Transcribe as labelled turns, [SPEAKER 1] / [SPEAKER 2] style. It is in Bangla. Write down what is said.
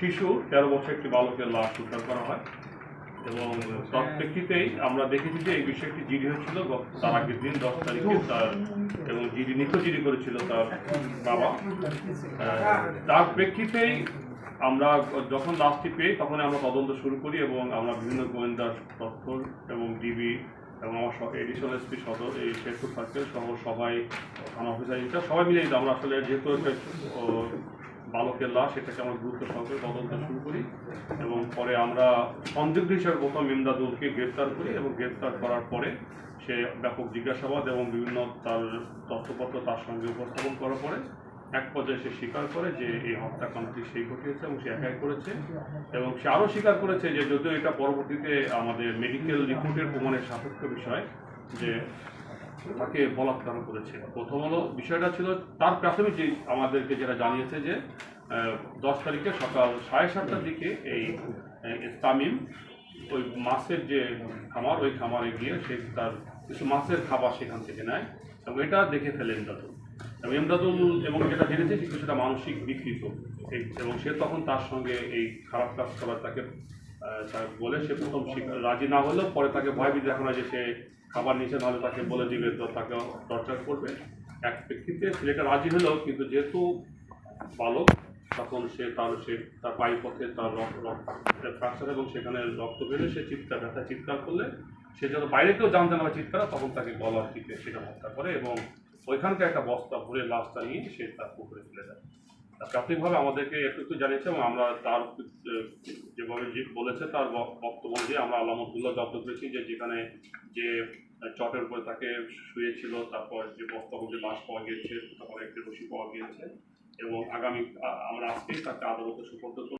[SPEAKER 1] শিশু তেরো বছর একটি বালকের লাশ উদ্ধার করা হয় এবং তার প্রেক্ষিতেই আমরা দেখেছি যে এই বিষয়ে একটি জিডি হয়েছিল তার আগের দিন দশ তারিখে তার এবং জিডি নিখোঁজ জিডি করেছিল তার বাবা। তার প্রেক্ষিতেই আমরা যখন লাশটি পেয়ে তখন আমরা তদন্ত শুরু করি এবং আমরা বিভিন্ন গোয়েন্দা তথ্য এবং ডিবি এবং আমার এডিশনাল এসপি সদর এই শেরপুর সার্কেল সহ সবাই থানা অফিসার ইনচার্জ সবাই মিলে আমরা আসলে যেহেতু একটা বালকের লাশ, এটাকে আমরা গুরুত্ব সহকারে তদন্ত শুরু করি এবং পরে আমরা সন্দিগ্ধ হিসেবে প্রথম ইমদাদুলকে গ্রেপ্তার করি এবং গ্রেপ্তার করার পরে সে ব্যাপক জিজ্ঞাসাবাদ এবং বিভিন্ন তার তথ্যপত্র তার সঙ্গে উপস্থাপন করার পরে এক পর্যায়ে সে স্বীকার করে যে এই হত্যাকাণ্ডটি সেই ঘটিয়েছে এবং সে একাই করেছে এবং সে আরও স্বীকার করেছে যে যদিও এটা পরবর্তীতে আমাদের মেডিকেল রিপোর্টের প্রমাণের সাপেক্ষ বিষয় যে তাকে বলাৎকার করেছে। প্রথম হলো, বিষয়টা ছিল তার প্রাথমিক যে আমাদেরকে যেটা জানিয়েছে যে দশ তারিখে সকাল সাড়ে সাতটার দিকে এই তামিম ওই মাছের যে খামার, ওই খামারে গিয়ে সে তার কিছু মাছের খাবার সেখান থেকে নেয় এবং এটা দেখে ফেলে এমদাদুল। এবং এমদাদুল এবং যেটা জেনেছে সে কিছুটা মানসিক বিকৃত। এবং সে তখন তার সঙ্গে এই খারাপ কাজ করার তাকে বলে সে প্রথম রাজি না হলেও পরে তাকে ভয়ভীতি দেখানো যে সে খাবার নিচে নাহলে তাকে বলে দিবে, তো তাকে টর্চার করবে। এক প্রেক্ষিতে ছেলেটা রাজি হলেও কিন্তু যেহেতু বালক, তখন সে তার সে তার পায়ের পথে তার ফ্র্যাকচার এবং সেখানে রক্ত বেরোয়, সে চিৎকার, ব্যথা চিৎকার করলে সে যত বাইরে কেউ জানতে না চিৎকার, তখন তাকে গলার দিকে সেটা হত্যা করে এবং ওইখানকার একটা বস্তা ভরে লাশটা নিয়ে সে তার পুকুরে ফেলে দেয়। প্রাথমিকভাবে আমাদেরকে একটু একটু জানিয়েছে এবং আমরা তার, যেভাবে বলেছে, তার বক্তব্য দিয়ে আমরা আলহামদুল্লাহ জব্দ করেছি যে যেখানে যে চটের উপরে তাকে শুয়েছিল, তারপর যে বক্তব্য যে লাশ পাওয়া গিয়েছে, তারপর একটি রশি পাওয়া গিয়েছে এবং আগামী আমরা আজকেই তাকে আদালতে সুপর্দ